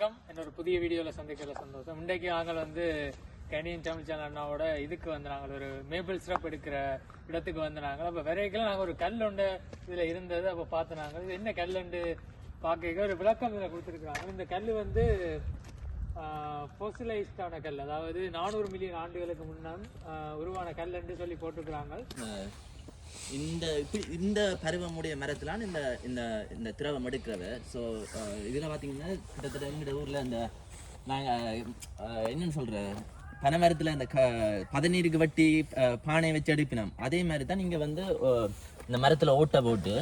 வணக்கம். இன்னொரு புதிய வீடியோவில் சந்திக்கல சந்தோஷம். இன்றைக்கு நாங்கள் வந்து கனியன் தமிழ் சேனல் அண்ணாவோட இதுக்கு வந்து நாங்கள் ஒரு மேபிள் சிரப் எடுக்கிற இடத்துக்கு வந்து நாங்கள். அப்போ விரைக்கெல்லாம் நாங்கள் ஒரு கல் உண்டு இதில் இருந்தது. அப்போ பார்த்து நாங்கள் இது என்ன கல்லுண்டு பார்க்க ஒரு விளக்கம் இதில் கொடுத்துருக்குறாங்க. இந்த கல் வந்து ஃபோசிலைஸ்டான கல். அதாவது நானூறு மில்லியன் ஆண்டுகளுக்கு முன்னால் உருவான கல்லுன்னு சொல்லி போட்டிருக்கிறாங்க. இந்த இப்படி இந்த பருவமுடைய மரத்துலான் இந்த இந்த இந்த திரவம் எடுக்கிறத ஸோ இதில் பார்த்தீங்கன்னா கிட்டத்தட்ட எங்கள் ஊரில் இந்த நாங்கள் என்னன்னு சொல்கிற பனை மரத்தில் இந்த க பதநீருக்கு வட்டி பானை வச்சு எடுப்பினோம். அதே மாதிரி தான் நீங்கள் வந்து இந்த மரத்தில் ஓட்டை போட்டு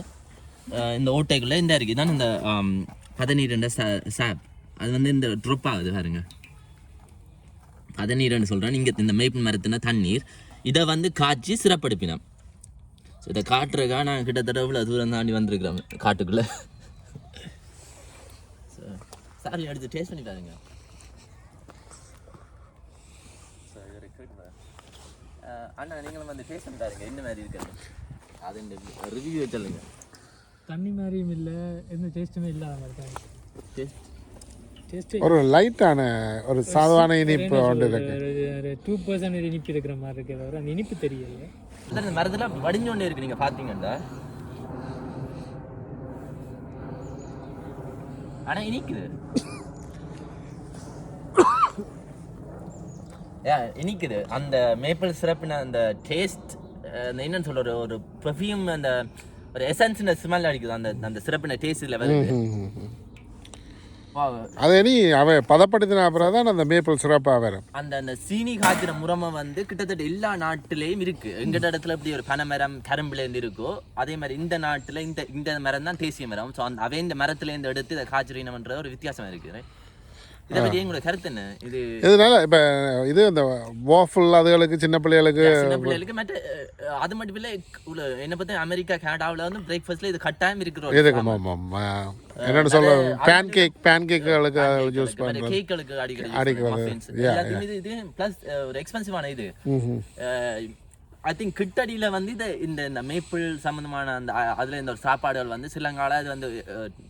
அஹ், இந்த ஓட்டைக்குள்ளே இந்த இருக்குது தான் இந்த ஆம், பதநீருன்ற சாப். அது வந்து இந்த ட்ரொப் ஆகுது பாருங்க. பதநீர்னு சொல்கிறேன் இங்கே இந்த மேய்ப்பு மரத்தின தண்ணீர். இதை வந்து காய்ச்சி சிறப்படுப்பினோம். ஸோ இதை காட்டுறக்கா நான் கிட்டத்தட்ட இவ்வளோ தூரம் தாண்டி வந்திருக்கிறோம் காட்டுக்குள்ளே. சாரி எடுத்து டேஸ்ட் பண்ணி பாருங்க அண்ணா நீங்களும் வந்து டேஸ்ட் பண்ணி பாருங்க என்ன மாதிரி இருக்கிறது. அது ரிவ்யூ சொல்லுங்க தண்ணி மாதிரியும் இல்லை எந்த டேஸ்ட்டுமே இல்லாத மாதிரி டேஸ்ட் ஒரு லைட்டான ஒரு சாதாரண இனிப்பு ஒன்று இருக்கு. ஒரு டூ பர்சன்ட் இனிப்பு இருக்கிற மாதிரி இருக்கு தவிர அந்த இனிப்பு தெரியல இந்த மரத்தில் வடிஞ்சோண்டே இருக்கு நீங்கள் பார்த்தீங்கன்னா ஆனால் இனிக்குது. ஏ இனிக்குது. அந்த மேப்பிள் சிரப்பின அந்த டேஸ்ட் என்னன்னு சொல்ற ஒரு ஒரு பெர்ஃப்யூம் அந்த ஒரு எசன்ஸ்ன ஸ்மெல் அடிக்குது. அந்த அந்த சிறப்பின டேஸ்ட்டில் வருது. Wow. அது நீ அவன் பதப்படுத்தின அப்புறம் தான் அந்த மேப்பிள் சிறப்பாக வரும். அந்த அந்த சீனி காய்ச்சிற முறைமை வந்து கிட்டத்தட்ட எல்லா நாட்டிலையும் இருக்கு. எங்கட இடத்துல இப்படி ஒரு பனைமரம் கரும்புல இருந்து இருக்கோ அதே மாதிரி இந்த நாட்டுல இந்த இந்த மரம் தான் தேசிய மரம். ஸோ அந்த அவை இந்த மரத்துல இருந்து எடுத்து இதை காய்ச்சிறீனம்ன்ற ஒரு வித்தியாசம் இருக்கு right? இதை பற்றி எங்களோட கருத்து என்ன? இது இதனால இப்போ இது இந்த வாஃபுல் அதுகளுக்கு சின்ன பிள்ளைகளுக்கு சின்ன பிள்ளைகளுக்கு மற்ற அது மட்டும் இல்லை என்ன பத்தி அமெரிக்கா கனடாவில் வந்து பிரேக்ஃபாஸ்ட்ல இது கட்டாயம் இருக்கிற ஒரு எதுக்கு? ஆமாம் என்னென்னு சொல்ல பேன் கேக் பேன் கேக்குகளுக்கு யூஸ் பண்ணுறது இது இது ப்ளஸ் ஒரு எக்ஸ்பென்சிவான இது. ஐ திங்க் கிட்டடியில் வந்து இது இந்த இந்த மேப்பிள் சம்மந்தமான அந்த அதுல இந்த ஒரு சாப்பாடுகள் வந்து சிலங்கால அது வந்து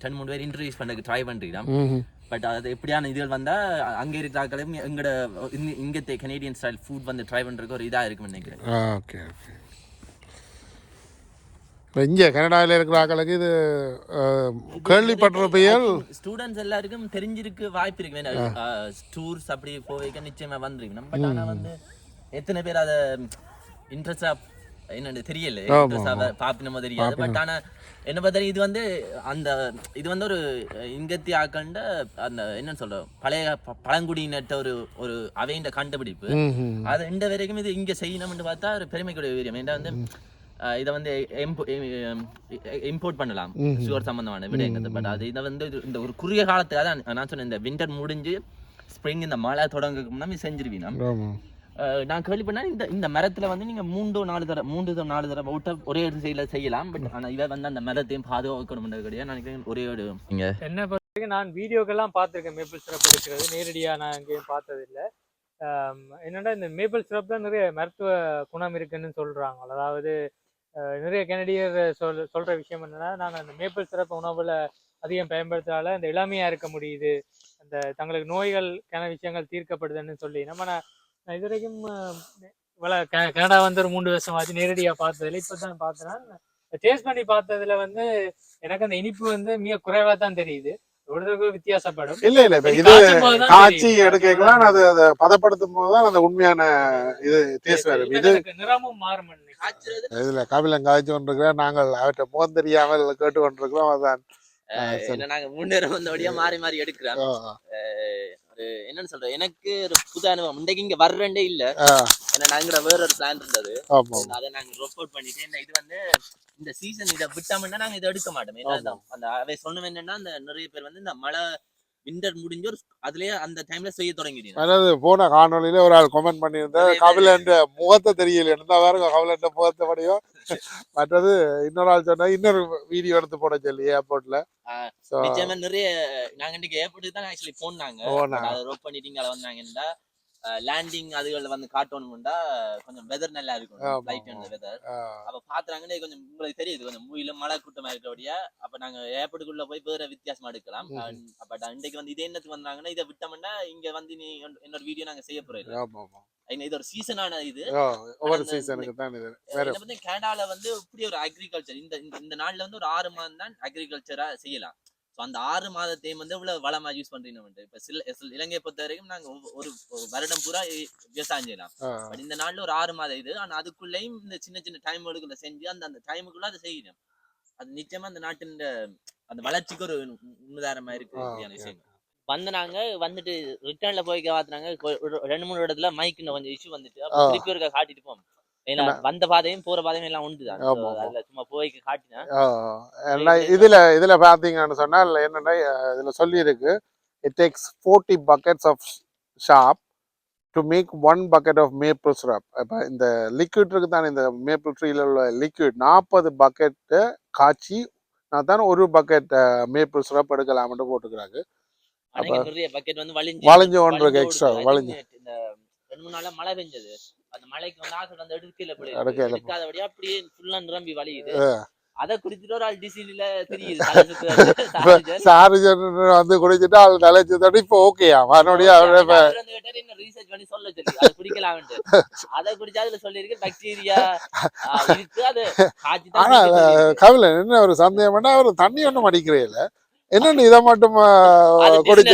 ரெண்டு மூணு பேர் இன்ட்ரடியூஸ் பண்ணதுக்கு ட்ரை ம்ஹும். பட் அது எப்படியான இதுகள் வந்தா அங்க இருக்கிறாக்களும் எங்கட இங்க- கனேடியன் ஸ்டைல் ஃபுட் வந்து ட்ரை பண்றதுக்கு ஒரு இதா இருக்கும்னு நினைக்கிறேன். ஓகே ஓகே இங்கே கனடாவில் இருக்கிற ஆக்களுக்கு இது அஹ், கேள்விப்பட்டிருப்பீர்கள் ஸ்டூடெண்ட்ஸ் எல்லாருக்கும் தெரிஞ்சிருக்கு வாய்ப்பு இருக்கு. டூர்ஸ் அப்படி போவைக்க நிச்சயமா வந்திருக்கணும். பட் ஆனா வந்து எத்தனை பேர் அதை இன்ட்ரெஸ்டா என்னன்னு தெரியல. இன்ட்ரெஸ்டா பாப்பினமோ தெரியாது. பட் ஆனா என்ன பார்த்தா இது வந்து அந்த இது வந்து ஒரு இங்கத்தி ஆக்கண்ட அந்த என்ன சொல்ற பழைய ப- பழங்குடியினர்ட்ட ஒரு ஒரு அவைண்ட கண்டுபிடிப்பு. அது இந்த வரைக்கும் இது இங்க செய்யணும்னு பார்த்தா ஒரு பெருமைக்குரிய வீரியம். ஏன்னா வந்து இதை வந்து இம்போர்ட் பண்ணலாம். சுகர் சம்பந்தமான விடயங்கிறது பட் அது இதை வந்து இந்த ஒரு குறுகிய காலத்துக்காக நான் சொன்னேன் இந்த வின்டர் முடிஞ்சு ஸ்ப்ரிங் இந்த மழை தொடங்குக்கு முன்னாடி செஞ்சிருவீங்க. ஆமாம் நான் கேள்விப்பட்டா இந்த இந்த மரத்துல வந்து நீங்க மூன்று நாலு தடவை மூன்று நாலு தடவை விட்ட ஒரே ஒரு சைடில் செய்யலாம். பட் ஆனா இவ வந்து அந்த மரத்தையும் பாதுகாக்கணும் கிடையாது நான் நினைக்கிறேன் ஒரே ஒரு நீங்கள் என்ன பொறுத்தவரைக்கும் நான் வீடியோக்கெல்லாம் பார்த்துருக்கேன் மேப்பிள் சிறப்பு இருக்கிறது நேரடியாக நான் எங்கேயும் பார்த்ததில்லை. என்னென்னா இந்த மேப்பிள் சிறப்பு தான் நிறைய மருத்துவ குணம் இருக்குன்னு சொல்கிறாங்க அதாவது நிறைய கனடியர் சொல் சொல்கிற விஷயம் என்னன்னா நாங்கள் அந்த மேப்பிள் சிறப்பு உணவில் அதிகம் பயன்படுத்துறதால இந்த இளமையாக இருக்க முடியுது. அந்த தங்களுக்கு நோய்களுக்கான விஷயங்கள் தீர்க்கப்படுதுன்னு சொல்லி. நம்ம நான் இது வரைக்கும் இவ்வளோ கனடா வந்து ஒரு மூன்று வருஷம் ஆச்சு. நேரடியாக பார்த்ததில்ல. இப்போ தான் பார்த்தேன்னா டேஸ்ட் பண்ணி பார்த்ததுல வந்து எனக்கு அந்த இனிப்பு வந்து மிக குறைவா தான் தெரியுது. வித்தியாசப்படும். இல்ல இல்ல இது போதுதான் காய்ச்சி. எடுக்கலாம் அது அதை பதப்படுத்தும் போது தான் அந்த உண்மையான இது டேஸ்ட் வரும். இது நிறமும் மாறும். இதுல கபிலன் காய்ச்சி கொண்டிருக்கிறோம் நாங்கள் அவற்றை முகம் தெரியாமல் கேட்டு கொண்டிருக்கிறோம் அதான் நாங்க மூணு நேரம் வந்தபடியா மாறி மாறி எடுக்கிறோம். ஒரு என்னன்னு சொல்றேன் எனக்கு ஒரு புது அனுபவம். இன்றைக்கு இங்க வர்றேன்டே இல்ல. ஏன்னா நாங்க வேற ஒரு பிளான் இருந்தது. அதை நாங்க ரோப் அவுட் பண்ணிட்டு இந்த இது வந்து இந்த சீசன் இதை விட்டோம்னா நாங்க இதை எடுக்க மாட்டோம். ஏன்னா அந்த- அந்த அவை சொன்னது என்னன்னா அந்த நிறைய பேர் வந்து இந்த மழை விண்டர் முடிஞ்சு ஒரு அதுலயே அந்த டைம்ல செய்ய தொடங்கிடுங்க அதாவது போன காணொளியில ஒரு ஆள் கமெண்ட் பண்ணியிருந்தார். கபிலன் முகத்தை தெரியல. இருந்தா வேற கபிலன் முகத்தை படியும் மற்றது இன்னொரு ஆள் சொன்னா இன்னொரு வீடியோ எடுத்து போட சொல்லி ஏர்போர்ட்ல நிறைய நாங்க இன்னைக்கு ஏர்போர்ட்டுக்கு தான் ஆக்சுவலி போனாங்க. அதை ரோப் பண்ணிட்டு இங்க வந்தாங்கன்னா லேண்டிங் அதுகள் வந்து காட்டணும்டா. கொஞ்சம் வெதர் நல்லா இருக்கும் ஆமா. அந்த வெதர் அப்ப பாத்துறாங்கன்னு கொஞ்சம் உங்களுக்கு தெரியுது. கொஞ்சம் மூவில மழை கூட்டமா இருக்கபடியா அப்ப நாங்க ஏர்போர்ட்டுக்குள்ள போய் வேற வித்தியாசமா எடுக்கலாம். பட் இன்றைக்கு வந்து இதே என்னத்துக்கு வந்தாங்கன்னா இதை விட்டோம்னா இங்க வந்து நீ என்னோட வீடியோ நாங்க செய்ய ஆமா இது ஒரு சீசனான இது. ஒவ்வொரு சீசனுக்கு தான் இது. வந்து கனடால வந்து இப்படி ஒரு அக்ரிகல்ச்சர் இந்த இந்த- இந்த நாள்ல வந்து ஒரு ஆறு மாதம் தான் அக்ரிகல்ச்சரா செய்யலாம். ஸோ அந்த ஆறு மாதத்தையும் வந்து இவ்வளவு வளமா யூஸ் பண்றீங்க வந்து இப்ப சில இலங்கையை பொறுத்த வரைக்கும் நாங்க ஒரு வருடம் பூரா விவசாயம் செய்யலாம். பட் இந்த நாள்ல ஒரு ஆறு மாதம் இது. ஆனா அதுக்குள்ளேயும் இந்த சின்ன சின்ன டைம்களுக்குள்ள செஞ்சு அந்த அந்த டைமுக்குள்ள அதை செய்யணும். அது நிச்சயமா அந்த நாட்டின் அந்த வளர்ச்சிக்கு ஒரு உதாரணமா இருக்கு ஆ, இப்படியான okay. விஷயங்கள். வந்து நாங்க வந்துட்டு ரிட்டர்ன்ல போய் காத்துனாங்க. ரெண்டு மூணு இடத்துல மைக்கு கொஞ்சம் இஷ்யூ வந்துட்டு. திருப்பி ஒருக்கா காட்டிட்டு போவோம். ஏன்னா வந்த பாதையும் போற பாதையும் எல்லாம். அதுல சும்மா இதுல இதுல பாத்தீங்கன்னு சொன்னால் என்னன்னா இதுல சொல்லி இருக்கு it takes forty buckets of sap to make one bucket of maple syrup இப்போ இந்த லிக்விட் இருக்கு தானே இந்த மேப்பிள் ட்ரீல உள்ள லிக்விட் நாற்பது பக்கெட்டு காய்ச்சி நான் தான் ஒரு பக்கெட் மேப்பிள் சிரப் எடுக்கலாம்னு போட்டுக்கிறாங்க. வலிஞ்சு வளைஞ்சு ஒன்று இருக்கு மூணு நாளா மழை பெஞ்சது. அந்த மழைக்கு வந்து ஆசை வந்து எடுக்கல. எடுக்காதபடியா அப்படியே ஃபுல்லா நிரம்பி வலியுது ஆ. அதை குடிச்சிட்டு ஒரு ஆள் டிசில தெரியுது. சார்ஜர். வந்து குடிச்சிட்டு இப்போ ஓகேயா மறுபடியும் அவரோட இப்ப கேட்டாரு, என்ன research பண்ணி சொல்ல சொல்லி அதை குடிக்கலாம்னு அதை குடிச்சா அதுல சொல்லியிருக்கு பாக்டீரியா இருக்கு அது ஆனா. கவில என்ன ஒரு சந்தேகம் பண்ணா அவர் தண்ணி ஒன்றும் அடிக்கிறே இல்ல என்னன்னு இதை மட்டும் குடிச்ச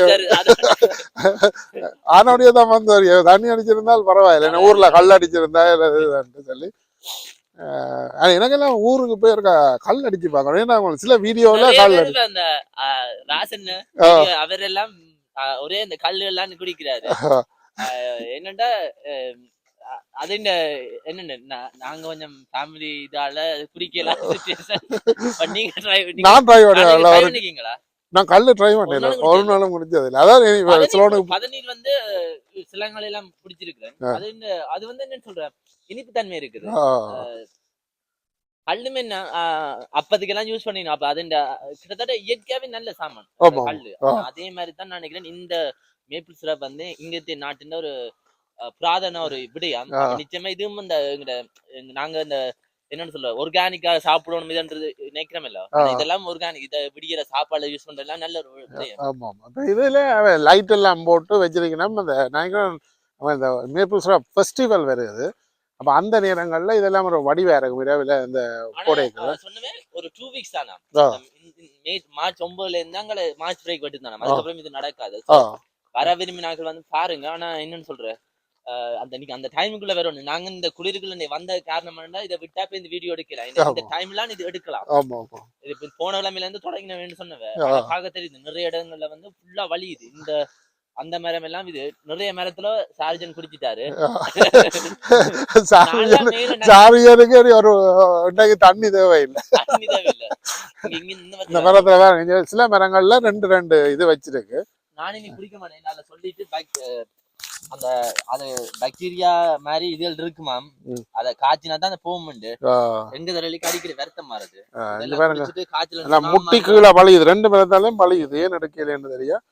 ஆனோடைய தான் வந்து ஒரு தண்ணி அடிச்சிருந்தால் பரவாயில்ல. என்ன ஊர்ல கல் அடிச்சிருந்தா சொல்லி. ஆனா எனக்கெல்லாம் ஊருக்கு போயிருக்கா கல் அடிச்சு பார்க்கணும். ஏன்னா சில வீடியோல கல் பேர் அடி இப்ப அந்த ராசன் ஆ. அவர் எல்லாம் ஆ, ஒரே இந்த கல்லு எல்லாம் குடிக்கிறாரு என்னண்டா அது இந்த என்னன்னு நா- நாங்க கொஞ்சம் ஃபேமிலி இதால குடிக்கலாம் சுச்சுவேஷன் நீங்க ட்ரை நான் ட்ரை பண்ணிருக்கீங்களா? நான் கல் ட்ரை பண்ணல ஒரு நாளும் முடிஞ்சது இல்லை. அதான் சிலோனுக்கு பதநீர் வந்து சிலங்கள் எல்லாம் குடிச்சிருக்கிறேன் ஆ. அது இந்த அது வந்து என்னன்னு சொல்றேன். இனிப்பு தன்மை இருக்குது. கல்லுமே என்ன அப்பதுக்கெல்லாம் யூஸ் பண்ணிடணும் அப்ப அது இந்த கிட்டத்தட்ட இயற்கையாவே நல்ல சாமான். கல்லு. அதே மாதிரி தான் நான் நினைக்கிறேன். இந்த மேப்பிள் சிரப் வந்து இங்கத்திய நாட்டின் ஒரு புராதன ஒரு விடயம் நிச்சயமா இதுவும் இந்த நாங்க இந்த என்னன்னு சொல்ல ஒர்கானிக்கா சாப்பிடணும் இதுன்றது நினைக்கிறோம் இல்ல. இதெல்லாம் ஒர்கானிக் இதை விடிகிற சாப்பாடு யூஸ் பண்றதுலாம் நல்ல ஒரு ஆமா இதுல லைட் எல்லாம் போட்டு வச்சிருக்கணும் அந்த நினைக்கிறேன் இந்த மேப்பிள் சிரப் ஃபெஸ்டிவல் வருது அப்ப அந்த நேரங்கள்ல இதெல்லாம் ஒரு வடிவா இருக்கும் இரவுல இந்த கோடைக்கு சொன்னவே ஒரு டூ வீக்ஸ் தானா? மார்ச் ஒன்பதுல இருந்து அங்க மார்ச் பிரேக் விட்டு தானே அதுக்கப்புறம் இது நடக்காது. வர விரும்பினாக்கள் வந்து பாருங்க. ஆனா என்னன்னு சொல்ற? அஹ் அந்த நீங்க அந்த டைமுக்குள்ள வரணும் நாங்க இந்த குளிருக்குள்ள நீ வந்த காரணம் என்னன்னா இதை விட்டா இந்த வீடியோ எடுக்கலாம் இந்த- டைம்லாம் இது எடுக்கலாம். இது இப்ப போன கிழமையில இருந்து தொடங்கின வேணும்னு சொன்னவ ஆ. ஆனா பார்க்க தெரியுது. நிறைய இடங்கள்ல வந்து ஃபுல்லா வலியுது. இந்த அந்த மரம் எல்லாம் இது நிறைய மரத்துல சார்ஜன் குடிச்சிட்டாரு. சாரியனுக்கு ஒரு இன்னைக்கு தண்ணி தேவையில்லை. இந்த மரத்துல வேற சில மரங்கள்ல ரெண்டு ரெண்டு இது வச்சிருக்கு. நானே நீ குடிக்க மாட்டேன். சொல்லிட்டு அந்த அது பாக்டீரியா மாதிரி இதுகள் இருக்குமாம் ம். அத காய்ச்சினா தான் அந்த போகும்ண்டு ஆ, எங்க தடவைக்கு அடிக்கடி வருத்தம் மாறுது. இதெல்லாம் காய்ச்சல் முட்டி. கீழே வலியுது. ரெண்டு மரத்தாலையும் வலியுது. ஏன் எடுக்கலன்னு தெரியும்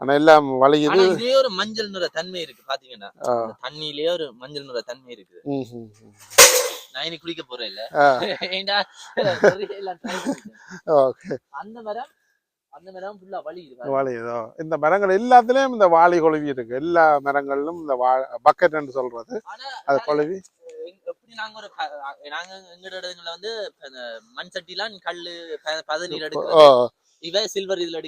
ஆனா எல்லாம் வலியுது. ஆனா இதே ஒரு மஞ்சள் நிற தன்மை இருக்கு பாத்தீங்கன்னா. தண்ணியிலேயே ஒரு மஞ்சள் நிற தன்மை ம். நான் இனி குடிக்க போறேன் இல்ல? அந்த மரம் அந்த மரம் ஃபுல்லா வலியுது பாருங்க. வாழையதோ? இந்த மரங்கள் எல்லாத்துலயும் இந்த வாழை கொழுவி இருக்கு. எல்லா மரங்களிலும் இந்த வா பக்கெட்னு சொல்றது. அது கொழுவி? எப்படி நாங்க ஒரு நாங்க எங்களோட இடங்கள்ல வந்து மண் சட்டிலாம் கல்லு பதநீர் ஓ, எடுக்கிறது. இவ சில்வர் இதுல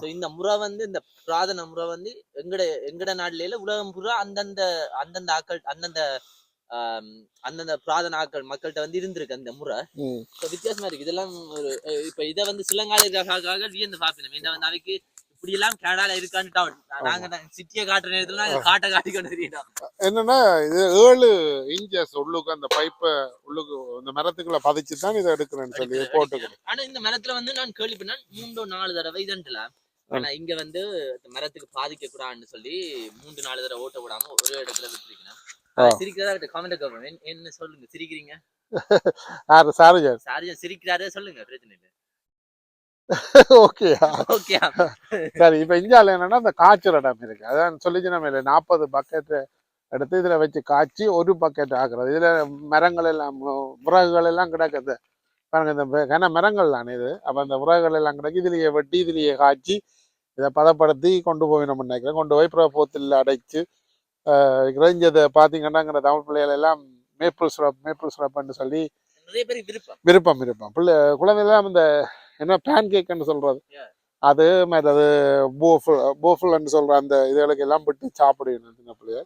சோ இந்த முறை வந்து இந்த புராதன முறை வந்து எங்கட எங்கட நாட்டுல உலகம் பூரா அந்தந்த அந்தந்த ஆக்கள் அந்தந்த அந்தந்த புராதன ஆக்கள் மக்கள்கிட்ட வந்து இருந்திருக்கு அந்த முறை. வித்தியாசமா இருக்கு. இதெல்லாம் ஒரு இப்ப இதை வந்து சிலங்காலிக்காக வியந்து பாப்பினோம் இந்த வந்து அவைக்கு இப்படி எல்லாம் கேடால இருக்கான்னு. நாங்க சிட்டியை காட்டுற நேரத்துல நாங்க காட்டை காட்டிக்கொண்டு தெரியணும் என்னன்னா இது ஏழு இன்ச்சஸ் உள்ளுக்கு அந்த பைப்பை உள்ளுக்கு இந்த மரத்துக்குள்ள பதிச்சு தான் இதை எடுக்கிறேன்னு சொல்லி போட்டுக்கிறேன் ஆனா இந்த மரத்துல வந்து நான் கேள்விப்பட்டேன். மூன்று நாலு தடவை இதுல ஆனா இங்க வந்து இந்த மரத்துக்கு பாதிக்க கூடாதுன்னு சொல்லி மூன்று நாலு தடவை ஓட்ட விடாம ஒரு இடத்துல விட்டுருக்கேன் ஆ. சிரிக்கிறதா கமெண்ட் கவர்மெண்ட் என்ன சொல்லுங்க சிரிக்கிறீங்க? யாரு சாருஜர் சாரி சிரிக்கிறாரே சொல்லுங்க பிரச்சனை இல்லை. ஓகேயா ஓகே சரி இப்ப இந்தியாவில் என்னன்னா இந்த காய்ச்சல் இடம் இருக்கு. அதான் சொல்லிச்சு நம்ம இல்லை நாற்பது பக்கெட் எடுத்து இதுல வச்சு காய்ச்சி ஒரு பக்கெட் ஆக்குறது. இதுல மரங்கள் எல்லாம் விறகுகள் எல்லாம் கிடக்குது. பாருங்க இந்த கன மரங்கள் தானே இது. அப்ப அந்த விறகுகள் எல்லாம் கிடக்கு. இதுலயே வெட்டி இதுலயே காய்ச்சி இதை பதப்படுத்தி கொண்டு போய் நம்ம நினைக்கிறேன். கொண்டு போய் அப்புறம் போத்தில் அடைச்சு இறைஞ்சதை பார்த்தீங்கன்னா தமிழ் பிள்ளைகள் எல்லாம் மேப்பிள் சிரப் மேப்பிள் சிரப்னு சொல்லி விருப்பம். விருப்பம் விருப்பம். பிள்ளை குழந்தைலாம் இந்த என்ன பேன் கேக்குன்னு சொல்றது. அது மாதிரி அது போஃபுல் போஃபுல்னு சொல்ற அந்த இதுகளுக்கு எல்லாம் விட்டு சாப்பிடணும் சின்ன பிள்ளைய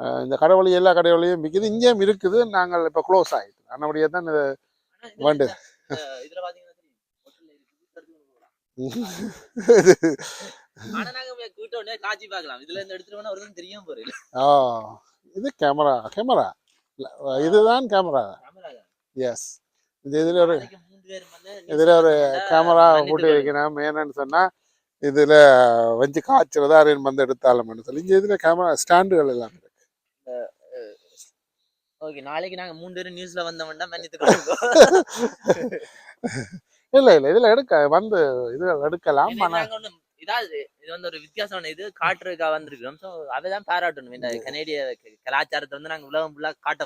அஹ் இந்த கடவுளி எல்லா கடவுளையும் விற்கிது இங்கேயும் இருக்குது. நாங்கள் இப்போ க்ளோஸ் ஆயிடுது அதனுடைய தான் இது வண்டு. இதுல. ஆனா நாங்க கூட்ட காட்சி பார்க்கலாம். இதுல இருந்து எடுத்துட்டு ஒருத்தரும் தெரியாம போறேன் ஆ இது கேமரா கேமரா இதுதான் கேமரா எஸ் இந்த இதுல ஒரு இதுல ஒரு கேமரா போட்டு. வைக்கணும். என்னன்னு சொன்னா இதுல வச்சு காய்ச்சறதா அரேஞ்ச் வந்து எடுத்தாலும் சொல்லி இங்க இதுல கேமரா ஸ்டாண்டுகள் எல்லாம் இருக்கு. ஓகே. நாளைக்கு நாங்க மூணு பேரும் நியூஸ்ல வந்தவன்டா மன்னித்து கொள்ளுங்க. இல்ல இல்ல. இதுல எடுக்க வந்து இது எடுக்கலாம். ஏன்னா ஆனா இதாவது இது வந்து ஒரு வித்தியாசமான இது காட்டுறதுக்காக வந்திருக்கிறோம். சோ அதைதான் பாராட்டணும். இந்த கனேடிய கலாச்சாரத்தை வந்து நாங்க உலகம் ஃபுல்லா காட்ட.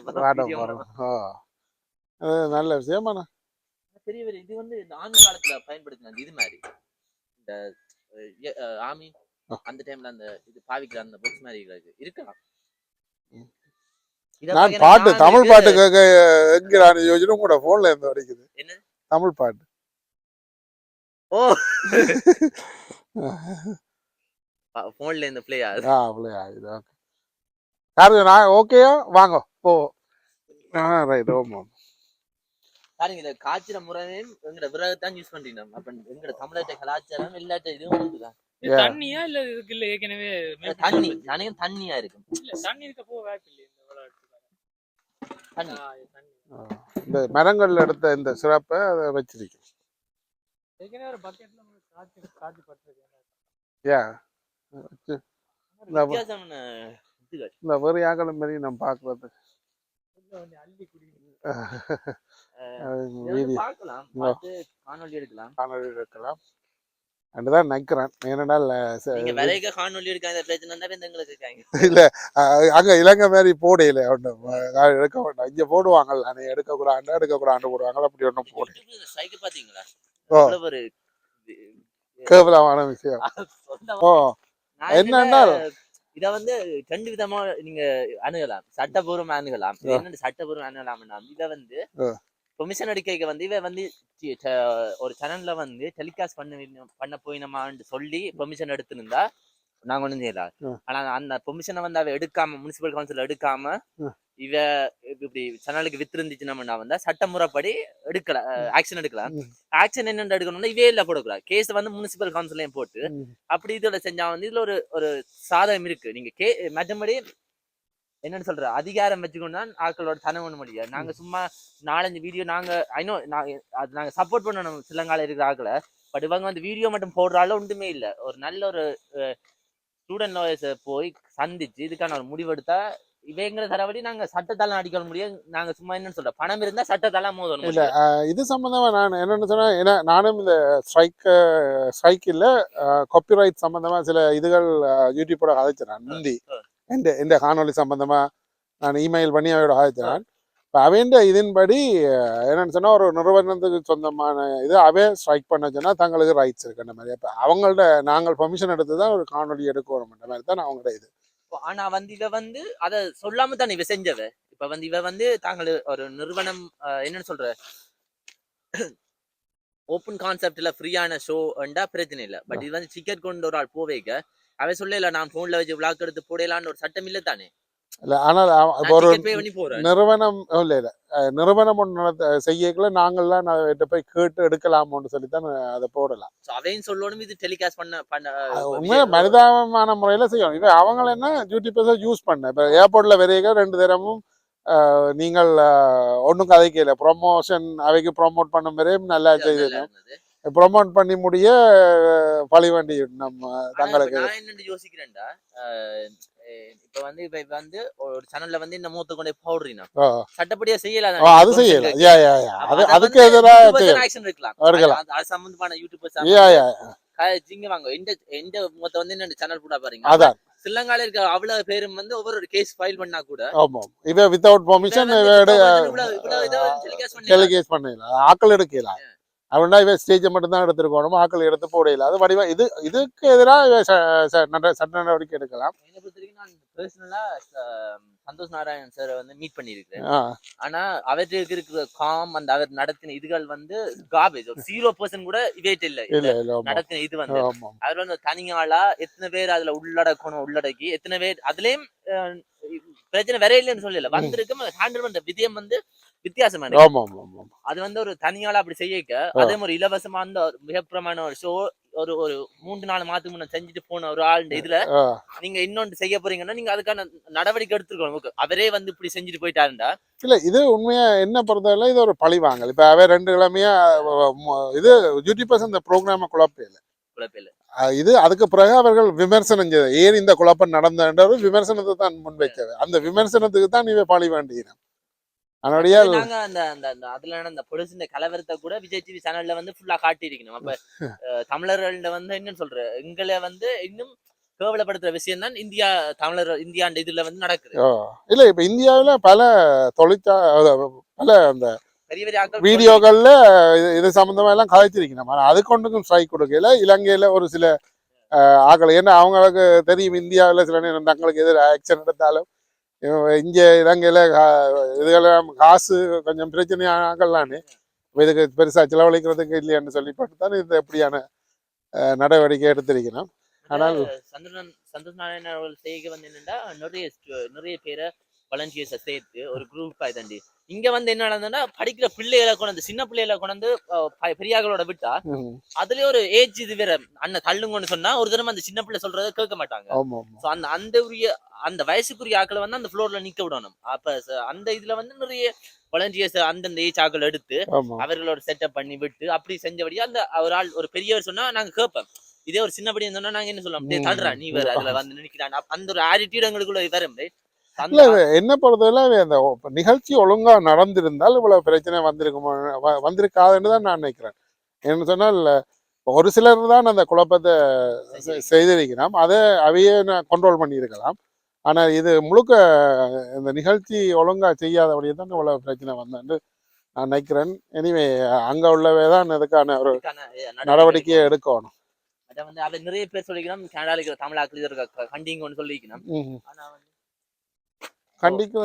அது நல்ல விஷயம் ஆனா பெரிய பெரிய இது வந்து ஆமி காலத்துல பயன்படுத்தின இது மாதிரி. இந்த ஆமி. அந்த டைம்ல அந்த இது பாவிக்கிற அந்த பாக்ஸ் மாதிரி இருக்கு. இருக்கலாம். இதை நான் பாட்டு தமிழ் இது- பாட்டு கேட்க என்கிறான் யோசனை கூட போன்ல இருந்து வரைக்குது என்ன? தமிழ் பாட்டு. ஓ. போன்ல இந்த பிளே ஆகுது. ஆ அப்படியா இது ஓகே யாரு நான் ஓகேயா வாங்க போ. ஆ ரைட் ஓமா பாருங்க இத? காய்ச்சிற முறையும் எங்கட விறகுதான் யூஸ் பண்றீங்க? அப்ப எங்கட தமிழக கலாச்சாரம் எல்லாத்த இதுவும் ஒன்றுதான். தண்ணியா இல்ல இதுக்கு இல்ல? ஏற்கனவே தண்ணி. நானே தண்ணியா இருக்கும். இல்ல தண்ணி இருக்க போக வாய்ப்பு இல்லை இந்த விளையாட்டு தண்ணி. தண்ணி. இந்த மரங்கள்ல எடுத்த இந்த சிறப்பை அதை வச்சிருக்கேன் ஏற்கனவே ஒரு பக்கெட்ல இந்த வ- வித்தியாசமான இதுகள் இந்த வெறி ஆகலும் மாரி நம்ம பார்க்கறது. காணொலி எடுக்கலாம். காணொலி இருக்கலாம் அதுதான் நினைக்கிறேன். ஏனென்றால் இல்ல அங்க இலங்கை மாதிரி போடையில ஒன்றும் எடுக்க வேண்டாம். இங்க போடுவாங்கல்ல நீ எடுக்க கூடாது எடுக்க கூடாது போடுவாங்க அப்படி ஒன்றும் போட ஓ. கேவலமான விஷயம். ஓ என்னன்னா இத வந்து ரெண்டு விதமா நீங்க அணுகலாம். சட்டபூர்வமா அணுகலாம். என்னன்னு சட்டபூர்வம் அணுகலாம்னா இத வந்து. பெர்மிஷன் எடுக்க வந்து இவ வந்து ஒரு சேனல்ல வந்து டெலிகாஸ்ட் பண்ண பண்ண போயினமான்னு சொல்லி பெர்மிஷன் எடுத்திருந்தா நாங்க ஒண்ணும் செய்யலாம். ஆனா அந்த பெர்மிஷனை வந்து அவ எடுக்காம முனிசிபல் கவுன்சில் எடுக்காம. இவ இப்ப இப்படி சேனலுக்கு வித்து இருந்துச்சுன்னா வந்தா சட்டமுறைப்படி எடுக்கலாம் ஆக்ஷன் எடுக்கலாம். ஆக்ஷன் என்னென்ன எடுக்கணும்னா இவே இல்ல போடக்கூடாது. கேஸ் வந்து முனிசிபல் கவுன்சிலையும் போட்டு. அப்படி இதுல செஞ்சா வந்து இதுல ஒரு ஒரு சாதகம் இருக்கு. நீங்க கே மற்றபடி என்னன்னு சொல்ற அதிகாரம் வச்சுக்கொண்டு ஆட்களோட தனம் பண்ண முடியாது நாங்க சும்மா நாலஞ்சு வீடியோ நாங்க ஐநோ அது நாங்க சப்போர்ட் பண்ணணும் சிலங்கால இருக்கிற ஆட்களை. பட் இவங்க வந்து வீடியோ மட்டும் போடுறால ஒன்றுமே இல்ல. ஒரு நல்ல ஒரு ஸ்டூடெண்ட் லாயர்ஸை போய் சந்திச்சு இதுக்கான ஒரு முடிவெடுத்தா இவங்கிற தரவடி நாங்க சட்டத்தால அடிக்க முடியாது நாங்க சும்மா என்னன்னு சொல்ற பணம் இருந்தா சட்டத்தால மோதணும் இல்ல இது சம்பந்தமா நான் என்னன்னு சொன்னா ஏன்னா நானும் இந்த ஸ்ட்ரைக் ஸ்ட்ரைக் இல்ல காப்பிரைட் சம்பந்தமா சில இதுகள் யூடியூப்போட கதைச்சினான் முந்தி. ஆ. இந்த இந்த காணொளி சம்பந்தமா நான் இமெயில் பண்ணி அவையோட கதைச்சினான் இப்போ அவன் இதன்படி என்னன்னு சொன்னா ஒரு நிறுவனத்துக்கு சொந்தமான இது அவே ஸ்ட்ரைக் பண்ண சொன்னா தங்களுக்கு ரைட்ஸ் இருக்கு அந்த மாதிரி. இப்போ அவங்கள்ட்ட நாங்கள் பெர்மிஷன் எடுத்து தான் ஒரு காணொளி எடுக்கணும் அந்த மாதிரி தான் அவங்களோட இது. ஆனா வந்து இவ வந்து அத சொல்லாம தானே இவ செஞ்சவ? இப்ப வந்து இவ வந்து தாங்கள் ஒரு நிறுவனம் என்னன்னு சொல்ற? ஓப்பன் கான்செப்ட்ல ஃப்ரீயான ஷோண்டா பிரச்சனை இல்ல. பட் இது வந்து டிக்கெட் கொண்டு ஒரு ஆள் போவேக்க அவ சொல்லல நான் போன்ல வச்சு விளாக் எடுத்து போடலான்னு ஒரு சட்டம் இல்ல தானே? இல்லை ஆனால் இப்போ ஒரு நிறுவனம் இல்லை இல்லை. நிறுவனம் ஒன்று நடத்த செய்யக்குள்ள நாங்கள்லாம் நான் போய் கேட்டு எடுக்கலாமோன்னு சொல்லி தான் அதை போடலாம். So அவையும் சொல்லணும் இது டெலிகாஸ்ட் பண்ண பண்ண மனிதாபமான முறையில செய்யணும். இப்போ அவங்க என்ன யூடியூப்பர்ஸை யூஸ் பண்ண? இப்போ ஏர்போர்ட்ல வரைய ரெண்டு தினமும் நீங்கள் ஒன்றும் கதைக்கல ப்ரொமோஷன் அவைக்கு ப்ரோமோட் பண்ண வரையும் நல்லா செய்து நல்லா இருந்தது. ப்ரொமோட் பண்ணி முடிய பழி வேண்டி நம்ம தங்களுக்கு நான் யோசிக்கிறேன்டா இப்ப வந்து இப்ப வந்து ஒரு சேனல்ல வந்து இந்த மூத்த கொண்டு போடுறீங்க. சட்டப்படியா செய்யலாம் ஓ, அது செய்யல. யா யா யா. அது அதுக்கு எதிராக ஆக்ஷன் இருக்கலாம். அது- சம்பந்தமான யூடியூபர்ஸ் யா யா ஜிங்க வாங்க. எந்த எந்த மொத்த வந்து என்ன சேனல் கூட பாருங்க. அதான். சிலங்கால இருக்க அவ்வளவு பேரும் வந்து ஒவ்வொரு கேஸ் ஃபைல் பண்ணா கூட ஆமாம். இவ வித்தவுட் பெர்மிஷன் பண்ணி- டெலிகேட் பண்ணல ஆக்கள் எடுக்கலாம் அவனா இவ ஸ்டேஜை மட்டும் தான் எடுத்துருக்கணும் ஆக்கள் எடுத்து போடையில அது வடிவா இது இதுக்கு எதிராக சட்ட நடவடிக்கை எடுக்கலாம். சந்தோஷ் நாராயணன் சார் வந்து மீட் பண்ணியிருக்கேன் ஆ, ஆனா அவருக்கு இருக்கிற காம் அந்த அவர் நடத்தின இதுகள் வந்து காபேஜ் ஜீரோ பர்சன்ட் கூட இவேட் இல்ல. நடத்தின இது வந்து. அவர் வந்து தனியாளா எத்தனை பேர் அதுல உள்ளடக்கணும் உள்ளடக்கி எத்தனை பேர் அதுலயும் பிரச்சனை வேற இல்லைன்னு சொல்லல. வந்திருக்கும் ஹேண்டில் பண்ற விதயம் வந்து வித்தியாசமா அது வந்து ஒரு தனியாளா அப்படி செய்யக்க அதே மாதிரி இலவசமா அந்த மிகப்பிரமான ஒரு ஷோ ஒரு ஒரு மூன்று நாலு மாதத்துக்கு முன்ன செஞ்சுட்டு போன ஒரு ஆள் இதுல நீங்க இன்னொன்று செய்ய போறீங்கன்னா நீங்க அதுக்கான நடவடிக்கை எடுத்துருக்கணும். அவரே வந்து இப்படி செஞ்சுட்டு போயிட்டாருண்டா. இல்ல இது உண்மையா என்ன பொறுத்தவரை இது ஒரு பழி வாங்கல். இப்ப அவ ரெண்டு கிழமையா இது யூடியூபர்ஸ் இந்த ப்ரோக்ராம குழப்பம் அஹ் இது அதுக்கு பிறகு அவர்கள் விமர்சனம் செய்த ஏன் இந்த குழப்பம் நடந்தன்ற விமர்சனத்தை தான் முன்வைத்தது அந்த விமர்சனத்துக்கு தான் இவ பழி வேண்டியன அதனுடைய நாங்க அந்த அந்த அந்த அதுல நடந்த அந்த பொலிசின் கலவரத்தை கூட விஜய் டிவி சேனல்ல வந்து ஃபுல்லா காட்டி இருக்கணும் அப்ப அஹ், தமிழர்கள்ட்ட வந்து என்னன்னு சொல்ற எங்களை வந்து இன்னும் கேவலப்படுத்துற விஷயம் தான் இந்தியா தமிழர் இந்தியாண்ட இதுல வந்து நடக்குது. இல்ல இப்ப இந்தியாவுல பல தொழிற்சா பல அந்த பெரிய பெரிய ஆட்கள் வீடியோக்கள்ல இது- சம்பந்தமா எல்லாம் கதைச்சிருக்கணும் அது கொண்டுக்கும் ஸ்ட்ரைக் கொடுக்கல. இலங்கையில ஒரு சில ஆட்கள் ஏன்னா அவங்களுக்கு தெரியும் இந்தியாவுல சில நேரம் தங்களுக்கு எதிராக ஆக்ஷன் எடுத்தாலும் இங்க இலங்கையில இதுகளெல்லாம் காசு கொஞ்சம் இப்ப இதுக்கு பெருசா செலவழிக்கிறதுக்கு இல்லையான்னு சொல்லிப்பட்டு தான் இது எப்படியான நடவடிக்கை எடுத்திருக்கணும் ஆனால் சந்திரன் சந்தோஷ் நாராயணன் அவர்கள் செய்க வந்து என்னன்னா நிறைய நிறைய பேரை வளஞ்சியர்ஸை சேர்த்து ஒரு குரூப் ஆயிதாண்டி இங்க வந்து என்ன நடந்ததுன்னா படிக்கிற பிள்ளைகளை கொண்டு சின்ன பிள்ளைகளை கொண்டு பெரியாக்களோட விட்டா அதுலயே ஒரு ஏஜ் இது வேற. அண்ணன் தள்ளுங்கன்னு சொன்னா ஒரு தடவை அந்த சின்ன பிள்ளை சொல்றதை கேட்க மாட்டாங்க. அந்த அந்த உரிய அந்த வயசுக்குரிய ஆட்களை வந்து அந்த ஃப்ளோர்ல நிக்க விடணும். அப்ப அந்த இதுல வந்து நிறைய வாலண்டியர்ஸ் அந்தந்த ஏஜ் ஆட்கள் எடுத்து அவர்களோட செட்டப் பண்ணி விட்டு அப்படி செஞ்சபடியா அந்த ஒரு ஆள் ஒரு பெரியவர் சொன்னா நாங்க கேட்போம். இதே ஒரு சின்ன படி சொன்னா நாங்க என்ன சொல்லலாம் தள்ளுறா நீ வேற அதுல வந்து நினைக்கிறான் அந்த ஒரு ஆட்டிடியூட் எங்களுக்குள்ள வரும்? இல்ல என்ன பொறுத்தவரை அந்த நிகழ்ச்சி ஒழுங்கா நடந்திருந்தால் இவ்வளவு பிரச்சனை வந்திருக்குமோ வந்திருக்காதுன்னு தான் நான் நினைக்கிறேன். என்ன சொன்னால் ஒரு சிலர் தான் அந்த குழப்பத்தை செய்திருக்கலாம் அதை அவையே கண்ட்ரோல் பண்ணியிருக்கலாம். ஆனா இது முழுக்க இந்த நிகழ்ச்சி ஒழுங்கா செய்யாதபடியே தான் இவ்வளவு பிரச்சனை வந்தேன்னு நான் நினைக்கிறேன். எனிவே அங்க உள்ளவே தான் இதுக்கான ஒரு நடவடிக்கையை எடுக்கணும். அத வந்து அதை நிறைய பேர் சொல்லிக்கணும் கனடால இருக்கிற தமிழாக்கள் இருக்க கண்டிங்கன்னு சொல்லிக்கணும் ம். ஆனா வந்து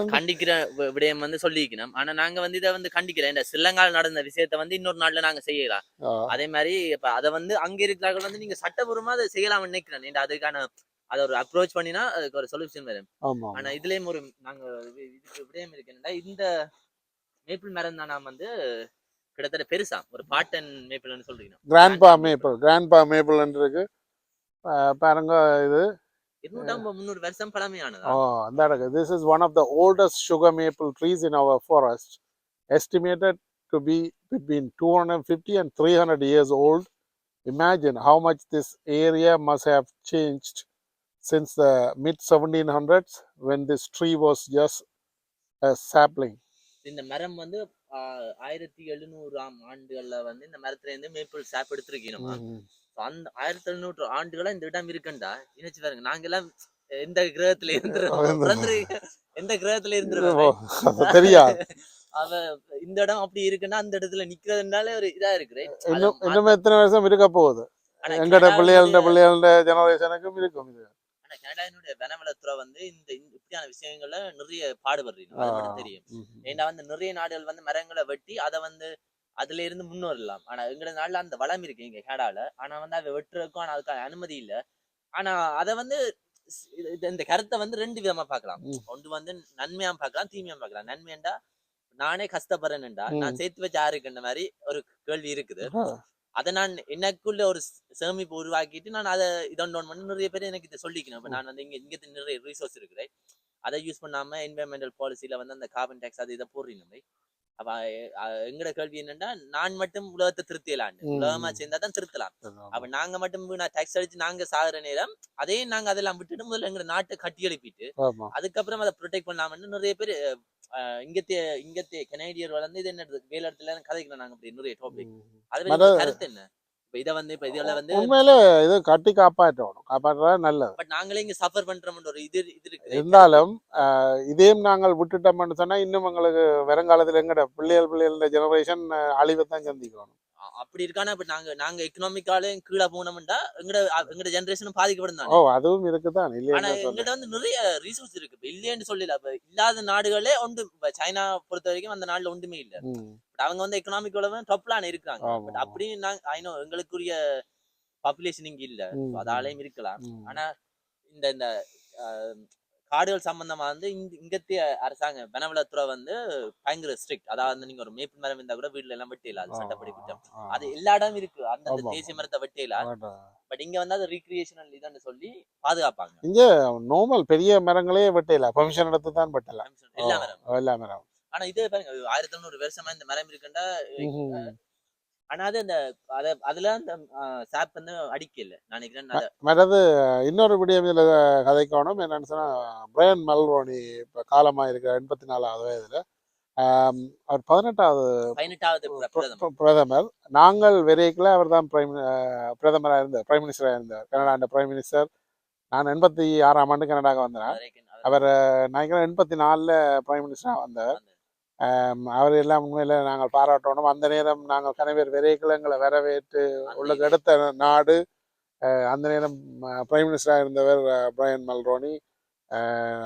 கண்டிக்கிற விடயம் வந்து சொல்லிக்கணும் ஆனா நாங்க வந்து இதை வந்து கண்டிக்கிறேன் இந்த சில்லங்கால் நடந்த விஷயத்த வந்து இன்னொரு நாள்ல நாங்க செய்யலாம். அதே மாதிரி இப்ப அதை வந்து அங்க இருக்கிறார்கள் வந்து நீங்க சட்டபூர்வமா அதை செய்யலாம்னு நினைக்கிறேன். அதுக்கான அதை ஒரு அப்ரோச் பண்ணினா அதுக்கு ஒரு சொல்யூஷன் வரும். ஆனா இதுலயும் ஒரு நாங்க இதுக்கு விடயம் இருக்குன்னா இந்த மேப்பிள் மரம் தான் நாம் வந்து கிட்டத்தட்ட பெருசா ஒரு பாட்டன் மேப்பிள்னு சொல்றீங்க. கிராண்ட்பா மேப்பிள் கிராண்ட்பா மேப்பிள் இருக்கு பா- பாருங்க இது இருநூற்றம்பது முந்நூறு வருஷம் பழமையானதா Oh, is one of the oldest sugar maple trees in our forest, estimated to be between 250 and 300 years old. Imagine how much this area must have changed since the mid 1700s when this tree was just a sapling. இந்த மரம் வந்து ஆயிரத்தி எழுநூறாம் ஆண்டுகள்ல வந்து இந்த மரத்துல இருந்து maple சாப் எடுத்திருக்கீங்க Mhm. அந்த ஆயிரத்தி எழுநூற்று ஆண்டுகளா இந்த இடம் இருக்கண்டா? நினைச்சு பாருங்க. நாங்க எல்லாம் எந்த கிரகத்துல இருந்துருவோம்? எந்த கிரகத்துல இருந்துருவோம்? அவ இந்த இடம் அப்படி இருக்குன்னா அந்த இடத்துல நிக்கிறதுனால ஒரு இதா இருக்கு இன்னும் எத்தனை வருஷம் இருக்க போகுது? எங்கட பிள்ளைகள பிள்ளைகள ஜெனரேஷனுக்கும் இருக்கும் இது. ஆனா கனடாவினுடைய வனவளத்துறை வந்து இந்த இப்படியான விஷயங்கள்ல நிறைய பாடுபடுறீங்க தெரியும். ஏன்னா வந்து நிறைய நாடுகள் வந்து மரங்களை வெட்டி அதை வந்து அதுல இருந்து முன்னேறலாம். ஆனா எங்கட நாட்டுல அந்த வளம் இருக்கு இங்க கனடால ஆனா வந்து அதை வெட்டுறதுக்கும் ஆனா அதுக்கான அனுமதி இல்ல. ஆனா அதை வந்து இந்த கருத்தை வந்து ரெண்டு விதமா பார்க்கலாம் ம். ஒன்று வந்து நன்மையா பார்க்கலாம் தீமையா பார்க்கலாம் நன்மையண்டா நானே கஷ்டப்படுறேன்டா நான். சேர்த்து வச்சு யாருக்குன்ற மாதிரி ஒரு கேள்வி இருக்குது. அதை நான் எனக்குள்ள ஒரு சேமிப்பு உருவாக்கிட்டு நான் அதை இதொன்று பண்ணி நிறைய பேர் எனக்கு இதை சொல்லிக்கணும். இப்போ நான் வந்து இங்க இங்க நிறைய ரிசோர்ஸ் இருக்குது அதை யூஸ் பண்ணாம என்வரன்மெண்டல் பாலிசியில வந்து அந்த கார்பன் டேக்ஸ் அது இதை போடுறீங்க. அப்ப எங்கட கேள்வி என்னன்னா நான் மட்டும் உலகத்தை திருத்தலான்னு ம். உலகமா சேர்ந்தா தான் திருத்தலாம். அப்ப நாங்க மட்டும் நான் டாக்ஸ் அடிச்சு நாங்க சாகுற நேரம் அதே நாங்க அதெல்லாம் விட்டுட்டு முதல்ல எங்க நாட்டை கட்டி எழுப்பிட்டு அதுக்கப்புறம் அதை ப்ரொடெக்ட் பண்ணலாம்னு நிறைய பேர் இங்கத்தே இங்கத்தே கனேடியர் வளர்ந்து இது என்ன வேலை இடத்துல கதைக்கிறோம் நாங்க அப்படி நிறைய டாபிக். அது கருத்து என்ன? இப்ப இதை வந்து இப்ப இதுல வந்து உண்மையில இது கட்டி காப்பாற்றணும். காப்பாற்றுறது நல்லது. பட் நாங்களே இங்க சஃபர் பண்றோம்ன்ற ஒரு இது இது இருக்கு. இருந்தாலும் ஆஹ், இதையும் நாங்கள் விட்டுட்டோம்னு சொன்னா இன்னும் எங்களுக்கு வருங்காலத்துல எங்கட பிள்ளைகள் பிள்ளைகள ஜெனரேஷன் அழிவை தான் சந்திக்கணும் அப்படி இருக்கானா இப்ப நாங்க நாங்க எக்கனாமிக்காலும் கீழே போனோம்னா எங்கட எங்கட ஜெனரேஷனும் பாதிக்கப்படும் ஓ அதுவும் இருக்குதான் ஆனா இல்லையா சொல்ல எங்கிட்ட வந்து நிறைய ரிசோர்ஸ் இருக்கு. இப்ப இல்லைன்னு சொல்லல. இப்ப இல்லாத நாடுகளே ஒன்று இப்ப சைனா பொறுத்த வரைக்கும் அந்த நாடுல ஒன்றுமே இல்ல. பட் அவங்க வந்து எக்கனாமிக் உலகம் டாப்லான இருக்காங்க. பட். அப்படி நாங்க ஐநோ எங்களுக்குரிய பாப்புலேஷன் இங்க இல்ல. அதாலையும் இருக்கலாம். ஆனா இந்த இந்த காடுகள் சம்பந்தமா வந்து இங்க இங்கத்திய அரசாங்க வனவளத்துறை வந்து பயங்கர ஸ்ட்ரிக்ட் அதாவது நீங்க ஒரு மேப்பு மரம் இருந்தா கூட வீட்டுல எல்லாம் வெட்டிடல அது சட்டப்படி குற்றம். அது எல்லா இடமும் இருக்கு. ஆமா, தேசிய மரத்தை ஆமா. பட் இங்க வந்து அது ரீக்ரியேஷனல் இதுன்னு சொல்லி பாதுகாப்பாங்க. இங்க நார்மல் பெரிய மரங்களே வெட்டல பெர்மிஷன் எடுத்து தான் வெட்டலாம் எல்லா மரம் எல்லா மரம் ஆனா இதே பாருங்க ஆயிரத்தி தொண்ணூறு வருஷமா இந்த மரம் ம்ஹும். ஆனா அது அந்த அத அதுல அந்த சாப் வந்து அடிக்கல. நான் நினைக்கிறேன் மற்றது இன்னொரு விடியம் இதுல கதைக்கணும் என்னன்னு சொன்னா பிரையன் மல்ரோனி இப்ப காலமா இருக்கிற எண்பத்தி நாலாவது வயதுல அவர் பதினெட்டாவது பதினெட்டாவது பிர- பிரதமர். பிர- பிரதமர். நாங்கள் விரைக்கில் அவர் தான் பிரைம் பிரதமராக இருந்தார் பிரைம் மினிஸ்டராக இருந்தார். கனடாண்ட பிரைம் மினிஸ்டர். நான் எண்பத்தி ஆறாம் ஆண்டு கனடாக்கு வந்தேன். அவர் நினைக்கிறேன் எண்பத்தி நாலில் பிரைம் மினிஸ்டராக வந்தார். அவர் எல்லாம் உண்மையில நாங்கள் பாராட்டணும் அந்த நேரம் நாங்கள் கனவேர் விரைக்கில் எங்களை வரவேற்று உள்ளுக்கு எடுத்த நாடு அந்த நேரம் பிரைம் மினிஸ்டராக இருந்தவர் பிரையன் மல்ரோனி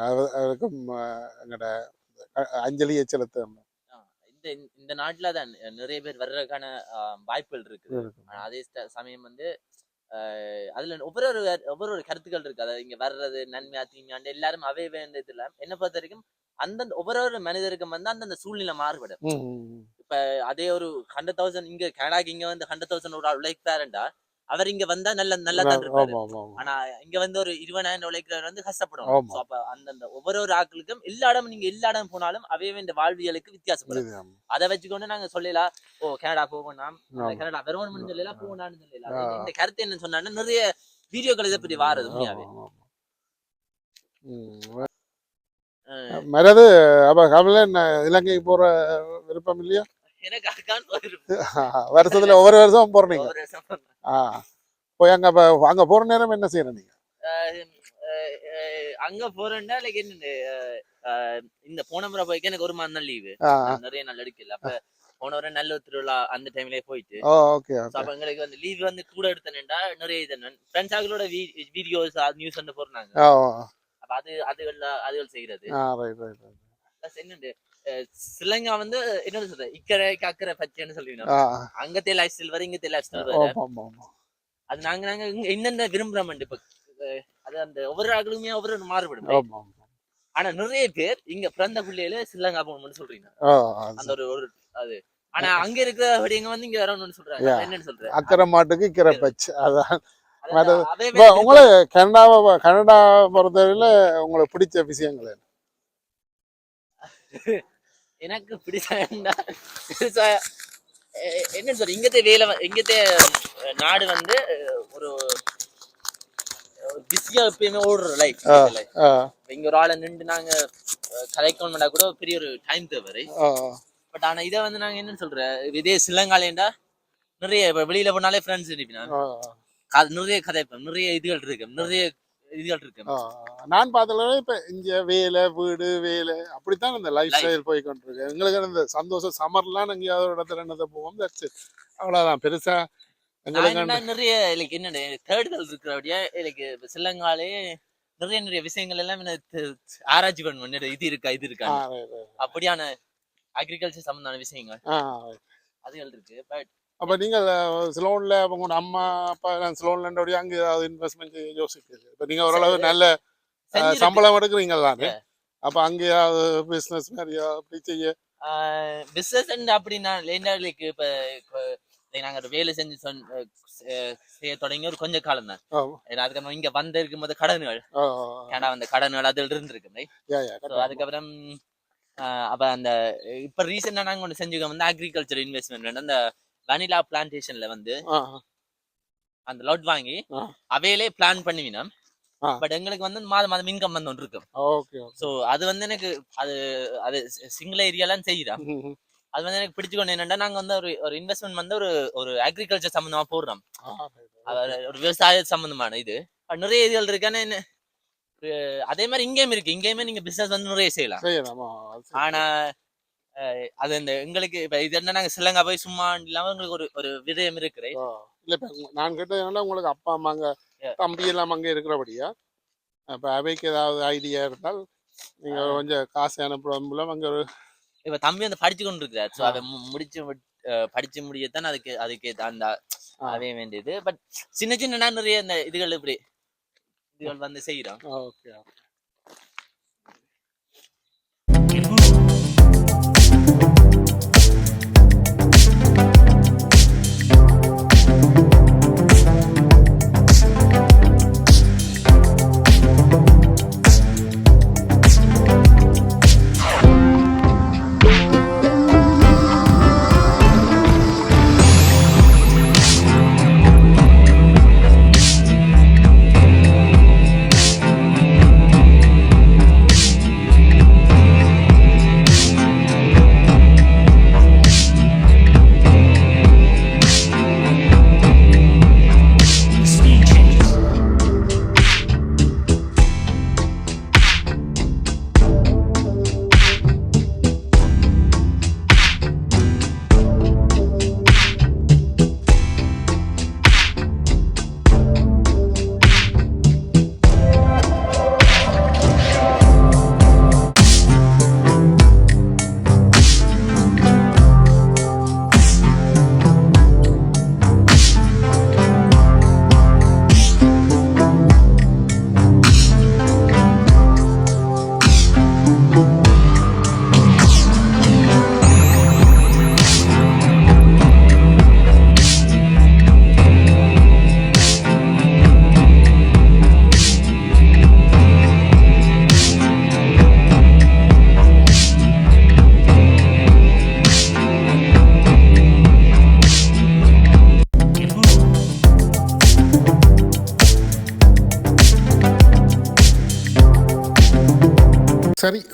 அவருக்கும் எங்களோட அஞ்சலியை செலுத்த இந்த இந்த நாட்டுல தான் நிறைய பேர் வர்றதுக்கான வாய்ப்புகள் இருக்குது. ஆனா அதே சமயம் வந்து அதுல ஒவ்வொரு ஒவ்வொரு கருத்துக்கள் இருக்கு. அதாவது இங்க வர்றது நன்மையா தீமையாண்டு எல்லாரும் அவை வேண்டதுல என்ன பொறுத்த வரைக்கும் அந்தந்த ஒவ்வொரு ஒரு மனிதருக்கும் வந்து அந்தந்த சூழ்நிலை மாறுபடும். இப்ப அதே ஒரு ஹண்ட்ரட் தௌசண்ட் இங்க கனடாக்கு இங்க வந்து ஹண்ட்ரட் தௌசண்ட் ஒரு உழைப்பாருண்டா அவர் இங்க வந்தா நல்ல நல்லா தான் இருப்பாரு. ஆனா இங்க வந்து ஒரு இருபதாயிரம் உழைக்கிறவர் வந்து கஷ்டப்படும் அப்ப அந்தந்த ஒவ்வொரு ஒரு ஆட்களுக்கும் எல்லா இடம் நீங்க எல்லா இடம் போனாலும் அவையே இந்த வாழ்வியலுக்கு வித்தியாசப்படும். அதை வச்சுக்கொண்டு நாங்க சொல்லலாம் ஓ கனடா போகணும். கனடா வரணும்னு சொல்லலாம் போகணும்னு சொல்லலாம். இந்த கருத்து என்ன சொன்னா நிறைய வீடியோக்கள் இதை பத்தி வாரது உண்மையாவே. மறது அப்ப கமலன் இலங்கைக்கு போற விருப்பம் இல்லையா? வருஷத்துல ஒவ்வொரு வருஷம் போறீங்க. போய் அங்க அங்க போற நேரம் என்ன செய்யற நீங்க? அஹ் அஹ் அஹ் அங்க போறேன்னா லைக் என்ன இந்த போன முறை போய்க்கு எனக்கு ஒரு மாதம் தான் லீவு நிறைய நாள் எடுக்கல. அப்ப போன வரை நல்ல திருவிழா அந்த டைம்லயே போயிட்டு. அப்ப எங்களுக்கு வந்து லீவ் வந்து கூட எடுத்தேன்டா நிறைய இது ஃப்ரெண்ட்ஸ் ஆகளோட வீடியோஸ் நியூஸ் வந்து போடுறாங்க ஓ அப்ப அது அதுகள் அதுகள் செய்யறது என்னண்டு ஸ்ரீலங்கா வந்து என்ன சொல்றது? இக்கரை அக்கறை பச்சைன்னு சொல்லுவீங்க. ஆ. அங்கத்தே லைஃப் ஸ்டைல் வர இங்கத்தே லைஃப் ஸ்டைல் வர அது நாங்க நாங்க என்னென்ன விரும்புறோம் இப்ப? அது அந்த ஒவ்வொரு ஆளுமே ஒவ்வொரு மாறுபடும். ஆனா நிறைய பேர் இங்க பிறந்த பிள்ளையில ஸ்ரீலங்கா போகணும்னு சொல்றீங்க. அந்த ஒரு ஒரு அது. ஆனா அங்க இருக்கிற எங்க வந்து இங்க வரணும்னு சொல்றாங்க. என்னன்னு சொல்றேன் அக்கறை மாட்டுக்கு இக்கரை. பச்சு. அதான். இப்ப உங்களுக்கு கனடாவை கனடா பொறுத்தவரையில உங்களுக்கு பிடிச்ச விஷயங்கள் என்ன? எனக்கு பிடிச்சா என்னன்னு சொல்ற இங்கத்தே வேலை இங்கத்தே நாடு வந்து ஒரு பிஸியா எப்பயுமே ஓடுற லைஃப் இங்க ஒரு ஆளை நின்று நாங்க அஹ், கலைக்கணும்னா கூட பெரிய ஒரு டைம் தேவை பட் ஆனா இதை வந்து நாங்க என்னன்னு சொல்ற? இதே சிலங்காலேண்டா நிறைய வெளியில போனாலே ஃப்ரெண்ட்ஸ் கதை- நிறைய கதைப்பேன் நிறைய இதுகள் இருக்கு நிறைய இதுகள் இருக்கு. நான் பார்த்ததுல இப்ப இங்க வேலை வீடு வேலை அப்படித்தான் இந்த லைஃப். ஸ்டைல் போய் கொண்டிருக்கு எங்களுக்கு இந்த சந்தோஷம் சம்மர்லாம் எங்கேயாவது இடத்துல என்னதை போவோம் தட்ஸ் அவ்வளவுதான். பெருசா என்னன்னா நிறைய லைக் என்னது தேடுதல் இருக்கிறபடியா லைக் சிலங்காலே நிறைய நிறைய விஷயங்கள் எல்லாம் ஆராய்ச்சி பண்ணுவேன் இது இருக்கா இது இருக்கா. அப்படியான அக்ரிகல்ச்சர் சம்பந்தமான விஷயங்கள். அதுகள் இருக்கு. பட் அப்ப நீங்கள் ஸ்லோன்ல உங்களோட அம்மா அப்பா ஸ்லோன்ல அங்க ஏதாவது இன்வெஸ்ட்மெண்ட் யோசிக்கிறது இப்ப நீங்க ஓரளவு நல்ல சம்பளம் எடுக்கிறீங்க தானே அப்ப அங்கேயாவது பிசினஸ் மாதிரியா அப்படி செய்ய. பிசினஸ் அப்படின்னா லைக் இப்ப நாங்க ஒரு வேலை செஞ்சு சொன் செய்ய தொடங்கி ஒரு கொஞ்ச காலம் தான். ஏன்னா அதுக்கப்புறம் இங்க வந்து இருக்கும்போது கடன்கள். கனடா வந்த கடன்கள் அதில் இருந்திருக்கு. அதுக்கப்புறம் அப்ப அந்த இப்ப ரீசெண்டா நாங்க ஒன்று செஞ்சுக்க வந்து அக்ரிகல்ச்சர் இன்வெஸ்ட்மெண்ட் அந்த வனிலா பிளான்டேஷன்ல வந்து அந்த லோட் வாங்கி. அவையிலே பிளான் பண்ணுவினோம். பட் எங்களுக்கு வந்து மாதம் மாதம் இன்கம் வந்து ஒன்று இருக்கும். ஓகே ஸோ அது வந்து எனக்கு அது அது சிங்கிள் ஏரியாலாம் செய்யறோம் அது வந்து எனக்கு பிடிச்சுக்கொண்டு என்னன்னா நாங்க வந்து ஒரு ஒரு இன்வெஸ்ட்மெண்ட் வந்து ஒரு ஒரு அக்ரிகல்ச்சர் சம்பந்தமா போடுறோம். அது ஒரு விவசாய சம்பந்தமான இது. நிறைய இதுகள் இருக்கானே அதே மாதிரி இங்கேயும் இருக்கு. இங்கேயுமே நீங்க பிசினஸ் வந்து நிறைய செய்யலாம். ஆனா அது இந்த எங்களுக்கு இப்ப இது என்ன நாங்க சிலங்கா போய் சும்மா இல்லாம எங்களுக்கு ஒரு ஒரு விடயம் இருக்கு ஓ, இல்ல இப்ப நான் கேட்டது என்னன்னா உங்களுக்கு அப்பா அம்மா அங்க. தம்பி எல்லாம் அங்க இருக்கிறபடியா? அப்ப அவைக்கு ஏதாவது ஐடியா இருந்தால் நீங்க கொஞ்சம் காசு அனுப்புறது மூலம் அங்க ஒரு இப்ப தம்பி வந்து படிச்சு கொண்டு இருக்கிறார் ஸோ. அதை முடிச்சு படிச்சு முடியத்தான் அதுக்கு அதுக்கு அந்த. அதே வேண்டியது. பட் சின்ன சின்ன நிறைய இந்த இதுகள் இப்படி இதுகள் வந்து செய்யறோம் ஓகே.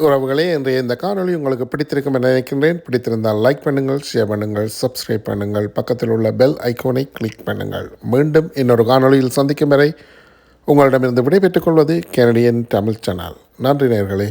உறவுகளே இன்றைய இந்த காணொளி உங்களுக்கு பிடித்திருக்கும் என நினைக்கின்றேன். பிடித்திருந்தால் லைக் பண்ணுங்கள் ஷேர் பண்ணுங்கள் சப்ஸ்கிரைப் பண்ணுங்கள். பக்கத்தில் உள்ள பெல் ஐக்கோனை கிளிக் பண்ணுங்கள். மீண்டும் இன்னொரு காணொளியில் சந்திக்கும் வரை உங்களிடமிருந்து விடைபெற்றுக் கொள்வது கெனடியன் தமிழ் சேனல் நன்றி நேர்களே.